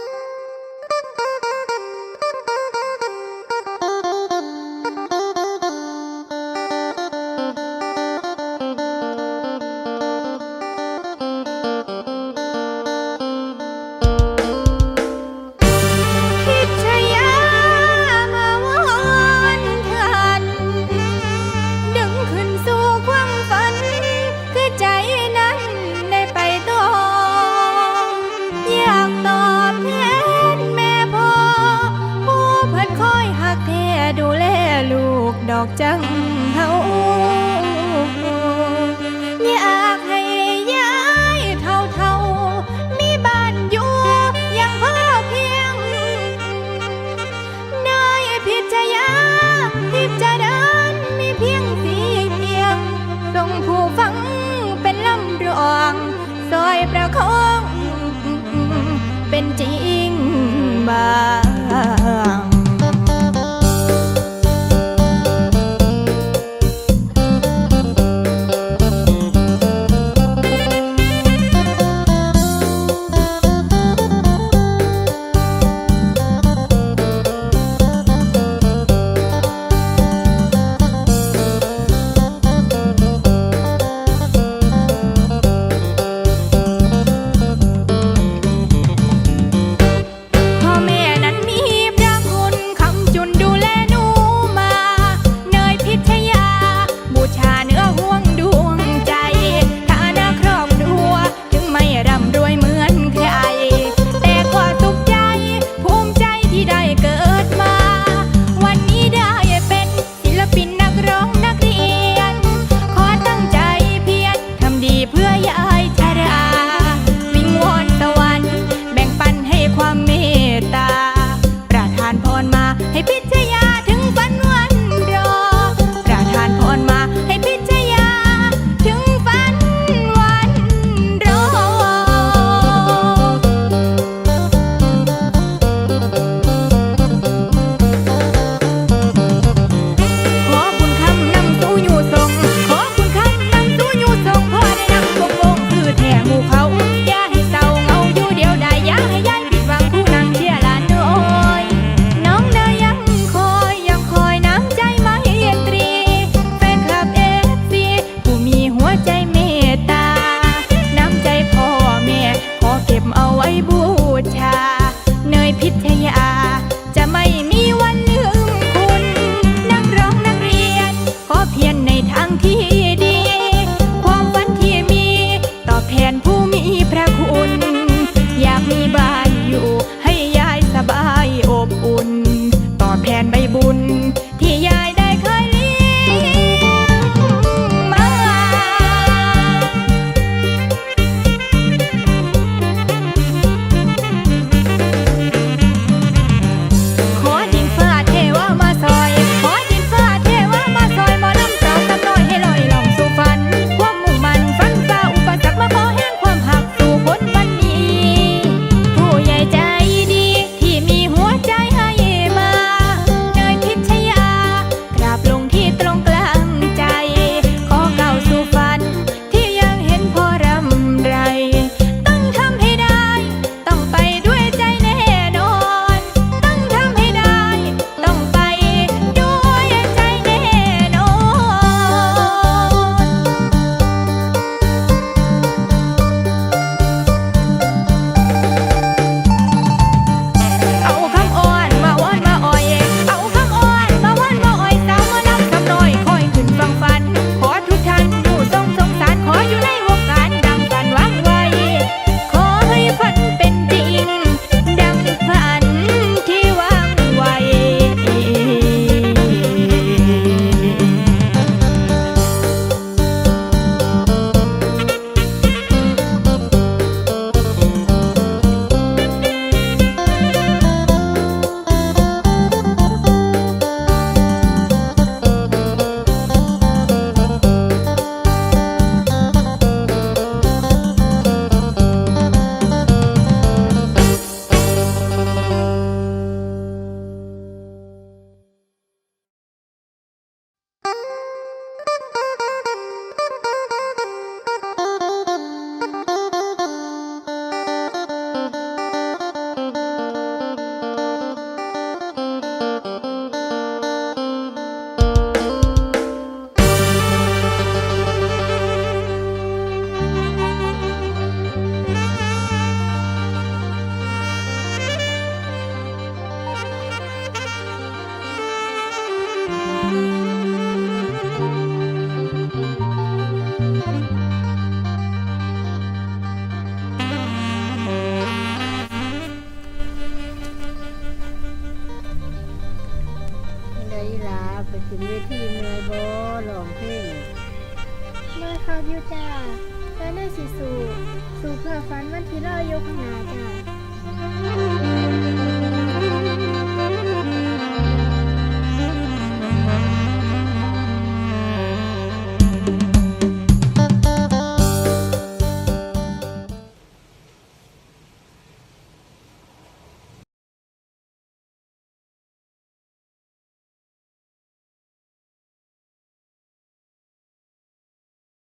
you. ซอยประคองเป็นจริงบา ไรลาไปถึงเวทีเมื่อยบ่ลองเพลงเมื่อเขาอยู่จ้าแล้วได้สิสู่สู่เพื่อฝันวันที่เราอยู่ข้างหน้าจ้า